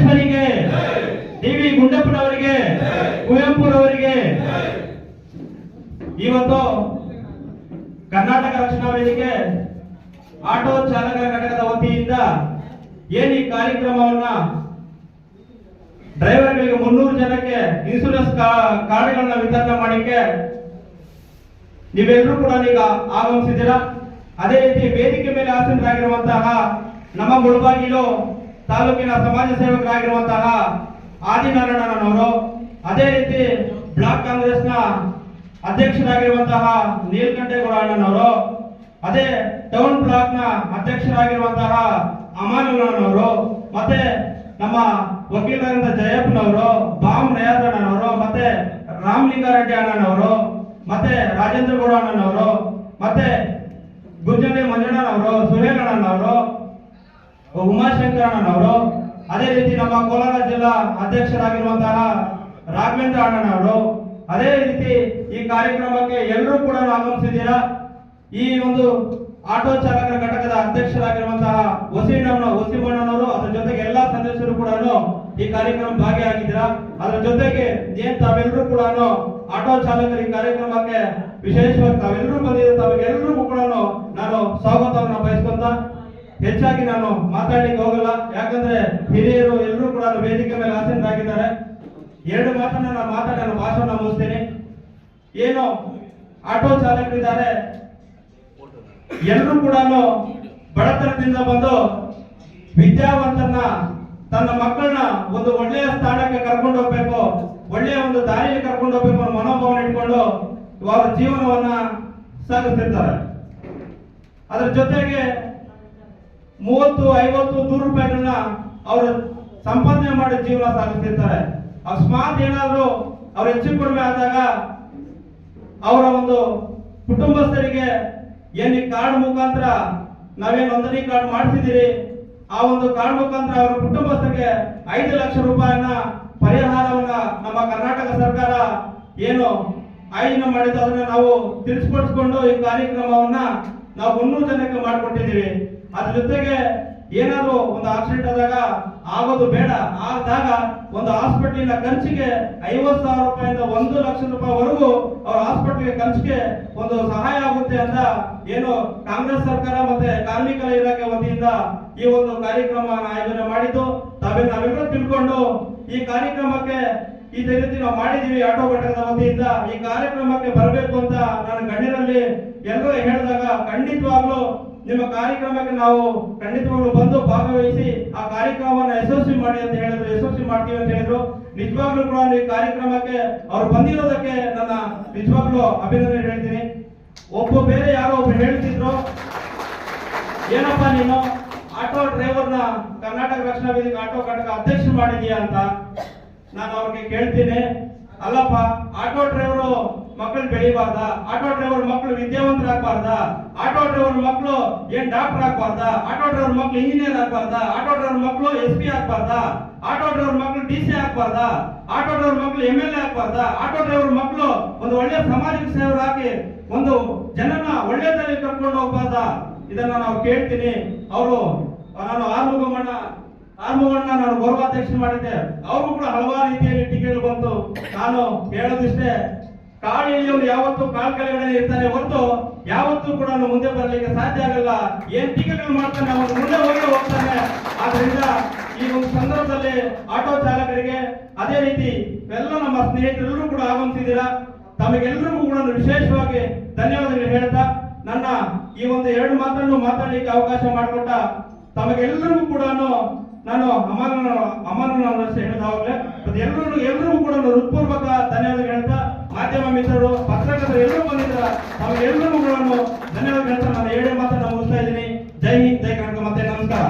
ವಿಶ್ವೇಶ್ವರಿಗೆ D V ಗುಂಡಪ್ಪನವರಿಗೆ, ಕುವೆಂಪುರವರಿಗೆ. ಇವತ್ತು ಕರ್ನಾಟಕ ರಕ್ಷಣಾ ವೇದಿಕೆ ಆಟೋ ಚಾಲಕರ ಘಟಕದ ವತಿಯಿಂದ ಏನ್ ಈ ಕಾರ್ಯಕ್ರಮವನ್ನ ಡ್ರೈವರ್ಗಳಿಗೆ ಮುನ್ನೂರು ಜನಕ್ಕೆ ಇನ್ಸೂರೆನ್ಸ್ ಕಾರ್ಡ್ಗಳನ್ನ ವಿತರಣೆ ಮಾಡಿಕೆ ನೀವೆಲ್ಲರೂ ಕೂಡ ಈಗ ಆಗಮಿಸಿದ್ದೀರಾ? ಅದೇ ರೀತಿ ವೇದಿಕೆ ಮೇಲೆ ಆಸೀನರಾಗಿರುವಂತಹ ನಮ್ಮ ಮುಳಬಾಗಿಲು ತಾಲೂಕಿನ ಸಮಾಜ ಸೇವಕರಾಗಿರುವಂತಹ ಆದಿನಾರಾಯಣನವರು, ಅದೇ ರೀತಿ ಬ್ಲಾಕ್ ಕಾಂಗ್ರೆಸ್ನ ಅಧ್ಯಕ್ಷರಾಗಿರುವಂತಹ ನೀಲ್ಕಂಠೇಗೌಡ ಅಣ್ಣನವರು ಅದೇ ಟೌನ್ ಬ್ಲಾಕ್ನ ಅಧ್ಯಕ್ಷರಾಗಿರುವಂತಹ ಅಮಾನುಲ್ಲನವರು ಮತ್ತೆ ನಮ್ಮ ವಕೀಲರಿಂದ ಜಯಪ್ಪನವರು, ಬಾಮ್ ಅಣ್ಣನವರು ಮತ್ತೆ ರಾಮಲಿಂಗಾರೆಡ್ಡಿ ಅಣ್ಣನವರು, ಮತ್ತೆ ರಾಜೇಂದ್ರ ಗೌಡ ಅಣ್ಣನವರು ಮತ್ತೆ ಗುಜ್ಜಂಡಿ ಮಂಜಣ್ಣನವರು ಸುರೇಲ್ ಅಣ್ಣನವರು ಉಮಾಶಂಕರ್ ಅಣ್ಣನವರು ಅದೇ ರೀತಿ ನಮ್ಮ ಕೋಲಾರ ಜಿಲ್ಲಾ ಅಧ್ಯಕ್ಷರಾಗಿರುವಂತಹ ರಾಘವೇಂದ್ರ ಅಣ್ಣನವರು. ಅದೇ ರೀತಿ ಈ ಕಾರ್ಯಕ್ರಮಕ್ಕೆ ಎಲ್ಲರೂ ಕೂಡ ಆಗಮಿಸಿದ್ದೀರಾ? ಈ ಒಂದು ಆಟೋ ಚಾಲಕರ ಘಟಕದ ಅಧ್ಯಕ್ಷರಾಗಿರುವಂತಹ ಹೊಸಿಣ್ಣ ಹೊಸಿಬಣ್ಣನವರು ಅದರ ಜೊತೆಗೆ ಎಲ್ಲಾ ಸದಸ್ಯರು ಕೂಡ ಈ ಕಾರ್ಯಕ್ರಮ ಭಾಗಿಯಾಗಿದ್ದೀರಾ? ಅದರ ಜೊತೆಗೆ ಏನ್ ತಾವೆಲ್ಲರೂ ಕೂಡ ಆಟೋ ಚಾಲಕರ ಈ ಕಾರ್ಯಕ್ರಮಕ್ಕೆ ವಿಶೇಷವಾಗಿ ತಾವೆಲ್ಲರೂ ಹೆಚ್ಚಾಗಿ ನಾನು ಮಾತಾಡ್ಲಿಕ್ಕೆ ಹೋಗಲ್ಲ. ಯಾಕಂದ್ರೆ ಹಿರಿಯರು ಎಲ್ಲರೂ ಕೂಡ ವೇದಿಕೆ ಮೇಲೆ ಆಸೀನರಾಗಿದ್ದಾರೆ. ಎರಡು ಮಾತನ್ನ ನಾನು ಮಾತಾಡಿ ನಾನು ಭಾಷಣ ಮುಗಿಸ್ತೇನೆ. ಏನು ಆಟೋ ಚಾಲಕರಿದ್ದಾರೆ. ಎಲ್ಲರೂ ಕೂಡ ಬಡತನದಿಂದ ಬಂದು ವಿದ್ಯಾವಂತನ ತನ್ನ ಮಕ್ಕಳನ್ನ ಒಂದು ಒಳ್ಳೆಯ ಸ್ಥಾನಕ್ಕೆ ಕರ್ಕೊಂಡು ಹೋಗ್ಬೇಕು, ಒಳ್ಳೆಯ ಒಂದು ದಾರಿಯಲ್ಲಿ ಕರ್ಕೊಂಡು ಹೋಗ್ಬೇಕು ಅನ್ನೋ ಮನೋಭಾವನೆ ಇಟ್ಕೊಂಡು ಅವರ ಜೀವನವನ್ನ ಸಾಗಿಸ್ತಿರ್ತಾರೆ. ಅದರ ಜೊತೆಗೆ ಮೂವತ್ತು, ಐವತ್ತು, ನೂರು ರೂಪಾಯಿಗಳನ್ನ ಅವರು ಸಂಪಾದನೆ ಮಾಡಿ ಜೀವನ ಸಾಗಿಸ್ತಿರ್ತಾರೆ. ಅಕಸ್ಮಾತ್ ಏನಾದರೂ ಅವ್ರು ಹೆಚ್ಚು ಕಡಿಮೆ ಆದಾಗ ಅವರ ಒಂದು ಕುಟುಂಬಸ್ಥರಿಗೆ ಏನ್ ಕಾರ್ಡ್ ಮುಖಾಂತರ ನಾವೇ ನೋಂದಣಿ ಕಾರ್ಡ್ ಮಾಡಿಸಿದಿರಿ ಆ ಒಂದು ಕಾರ್ಡ್ ಮುಖಾಂತರ ಅವರ ಕುಟುಂಬಸ್ಥರಿಗೆ ಐದು ಲಕ್ಷ ರೂಪಾಯಿನ ಪರಿಹಾರವನ್ನ ನಮ್ಮ ಕರ್ನಾಟಕ ಸರ್ಕಾರ ಏನು ಆಯೋಜನೆ ಮಾಡಿದ್ದು ಅದನ್ನ ನಾವು ತಿಳಿಸ್ಪಡಿಸ್ಕೊಂಡು ಈ ಕಾರ್ಯಕ್ರಮವನ್ನ ನಾವು ಮುನ್ನೂರು ಜನಕ್ಕೆ ಮಾಡಿಕೊಟ್ಟಿದ್ದೀವಿ. ಅದ್ರ ಜೊತೆಗೆ ಏನಾದ್ರು ಒಂದು ಆಕ್ಸಿಡೆಂಟ್ ಆದಾಗ ಆಗೋದು ಬೇಡ. ಆದಾಗ ಒಂದು ಹಾಸ್ಪಿಟಲಿನ ಖರ್ಚಿಗೆ ಐವತ್ತು ಸಾವಿರ ರೂಪಾಯಿಂದ ಒಂದು ಲಕ್ಷ ರೂಪಾಯಿವರೆಗೂ ಅವ್ರ ಹಾಸ್ಪಿಟಲ್ಗೆ ಖರ್ಚಿಗೆ ಒಂದು ಸಹಾಯ ಆಗುತ್ತೆ ಅಂತ ಏನು ಕಾಂಗ್ರೆಸ್ ಸರ್ಕಾರ ಮತ್ತೆ ಕಾರ್ಮಿಕ ಇಲಾಖೆ ವತಿಯಿಂದ ಈ ಒಂದು ಕಾರ್ಯಕ್ರಮ ಆಯೋಜನೆ ಮಾಡಿದ್ದು. ತಾವೇ ನಾವೆಲ್ಲರೂ ತಿಳ್ಕೊಂಡು ಈ ಕಾರ್ಯಕ್ರಮಕ್ಕೆ ಈ ರೀತಿ ನಾವು ಮಾಡಿದೀವಿ ಆಟೋ ಘಟಕದ ವತಿಯಿಂದ. ಈ ಕಾರ್ಯಕ್ರಮಕ್ಕೆ ಬರಬೇಕು ಅಂತ ನಾನು ಗಣ್ಯರಲ್ಲಿ ಎಲ್ಲರೂ ಹೇಳಿದಾಗ ಖಂಡಿತವಾಗ್ಲೂ ನಿಮ್ಮ ಕಾರ್ಯಕ್ರಮಕ್ಕೆ ನಾವು ಖಂಡಿತವಾಗ್ಲೂ ಬಂದು ಭಾಗವಹಿಸಿ ಆ ಕಾರ್ಯಕ್ರಮವನ್ನು ಯಶಸ್ವಿ ಮಾಡಿ ಅಂತ ಹೇಳಿದ್ರು, ಯಶಸ್ವಿ ಮಾಡ್ತೀವಿ ಅಂತ ಹೇಳಿದ್ರು. ನಿಜವಾಗ್ಲೂ ಕೂಡ ಈ ಕಾರ್ಯಕ್ರಮಕ್ಕೆ ಅವ್ರು ಬಂದಿರೋದಕ್ಕೆ ನನ್ನ ನಿಜವಾಗ್ಲೂ ಅಭಿನಂದನೆ ಹೇಳ್ತೀನಿ. ಒಬ್ಬ ಬೇರೆ ಯಾರೋ ಒಬ್ರು ಹೇಳ್ತಿದ್ರು, ಏನಪ್ಪ ನೀನು? ಆಟೋ ಡ್ರೈವರ್ನ ಕರ್ನಾಟಕ ರಕ್ಷಣಾ ವೇದಿಕೆ ಆಟೋ ಘಟಕ ಅಧ್ಯಕ್ಷ ಮಾಡಿದೀಯಾ ಅಂತ? ನಾನು ಅವ್ರಿಗೆ ಕೇಳ್ತೀನಿ, ಅಲ್ಲಪ್ಪ, ಆಟೋ ಡ್ರೈವರು ಮಕ್ಕಳು ಬೆಳಿಬಾರ್ದ, ಆಟೋ ಡ್ರೈವರ್ ಮಕ್ಕಳು ವಿದ್ಯಾವಂತರಾಗಬಾರ್ದ, ಆಟೋ ಡ್ರೈವರ್ ಮಕ್ಕಳು ಏನ್ ಡಾಕ್ಟರ್ ಆಗ್ಬಾರ್ದ, ಆಟೋ ಡ್ರೈವರ್ ಮಕ್ಕಳು ಇಂಜಿನಿಯರ್ ಆಗಬಾರ್ದ, ಆಟೋ ಡ್ರೈವರ್ ಮಕ್ಕಳು ಎಸ್ ಪಿ ಆಗಬಾರ್ದ, ಆಟೋ ಡ್ರೈವರ್ ಮಕ್ಕಳು ಡಿ ಸಿ ಆಗಬಾರ್ದ, ಆಟೋ ಡ್ರೈವರ್ ಮಕ್ಕಳು ಎಂ ಎಲ್ ಎ ಆಗಬಾರ್ದ, ಆಟೋ ಡ್ರೈವರ್ ಮಕ್ಕಳು ಒಂದು ಒಳ್ಳೆ ಸಮಾಜಕ್ಕೆ ಸೇವರಾಗಿ ಒಂದು ಜನನ ಒಳ್ಳೆಯದಲ್ಲಿ ಕರ್ಕೊಂಡು ಹೋಗಬಾರ್ದ. ಇದನ್ನ ನಾವು ಕೇಳ್ತೀನಿ. ಅವರು, ನಾನು ಆರ್ಮುಗಮಣ್ಣ, ಆರ್ಮುಗಣ್ಣ ನಾನು ಗೌರವಾಧ್ಯಕ್ಷ ಮಾಡಿದ್ದೆ. ಅವರು ಕೂಡ ಹಲವಾರು ರೀತಿಯಲ್ಲಿ ಟಿಕೆಟ್ ಬಂತು. ನಾನು ಹೇಳೋದಿಷ್ಟೇ ಕಾಳು ಎಳೆಯೋನು ಯಾವತ್ತು ಕಾಲ್ ಕೆಳಗಡೆ ಇರ್ತಾನೆ ಹೊರತು ಯಾವತ್ತೂ ಕೂಡ ಮುಂದೆ ಬರಲಿಕ್ಕೆ ಸಾಧ್ಯ ಆಗಲ್ಲ. ಏನ್ ಟೀಕೆಗಳು ಮಾಡ್ತಾನೆ ಅವನು ಮುಂದೆ ಹೋಗಿ ಹೋಗ್ತಾನೆ. ಆದ್ರಿಂದ ಈ ಒಂದು ಸಂದರ್ಭದಲ್ಲಿ ಆಟೋ ಚಾಲಕರಿಗೆ ಅದೇ ರೀತಿ ಎಲ್ಲ ನಮ್ಮ ಸ್ನೇಹಿತರೆಲ್ಲರೂ ಕೂಡ ಆಗಮಿಸಿದ್ದೀರಾ ತಮಗೆಲ್ಲರಿಗೂ ಕೂಡ ವಿಶೇಷವಾಗಿ ಧನ್ಯವಾದಗಳು ಹೇಳ್ತಾ, ನನ್ನ ಈ ಒಂದು ಎರಡು ಮಾತನ್ನು ಮಾತಾಡಲಿಕ್ಕೆ ಅವಕಾಶ ಮಾಡಿಕೊಟ್ಟ ತಮಗೆಲ್ಲರಿಗೂ ಕೂಡ ನಾನು ಅಮರನ ಅಮರನ ಹೇಳಿದಾಗಲೇ ಎಲ್ಲರೂ ಎಲ್ಲರಿಗೂ ಕೂಡ ಹೃತ್ಪೂರ್ವಕ ಧನ್ಯವಾದಗಳು ಹೇಳ್ತಾ ಮಾಧ್ಯಮ ಮಿತ್ರರು, ಪತ್ರಕರ್ತರು ಎಲ್ಲರೂ ಬಂದಿದ್ದಾರೆ? ನಾವು ಕೂಡ ಧನ್ಯವಾದ ಹೇಳ್ತಾ ನಾನು ಎರಡೇ ಮಾತನ್ನು ಮುಗಿಸ್ತಾ ಇದ್ದೀನಿ. ಜೈ ಹಿಂದ್, ಜೈ ಕರ್ನಾಟಕ ಮತ್ತೆ ನಮಸ್ಕಾರ.